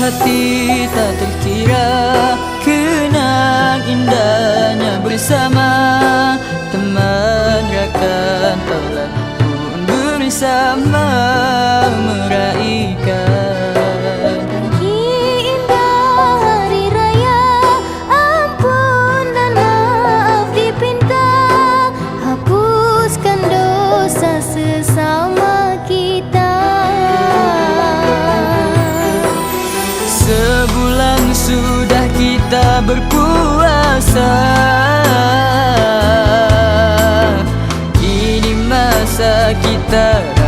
hati tak terkira Kenang indahnya bersama. Teman rakan taulan pun bersama. Meraihkan Sebulan sudah kita berpuasa. Ini masa kita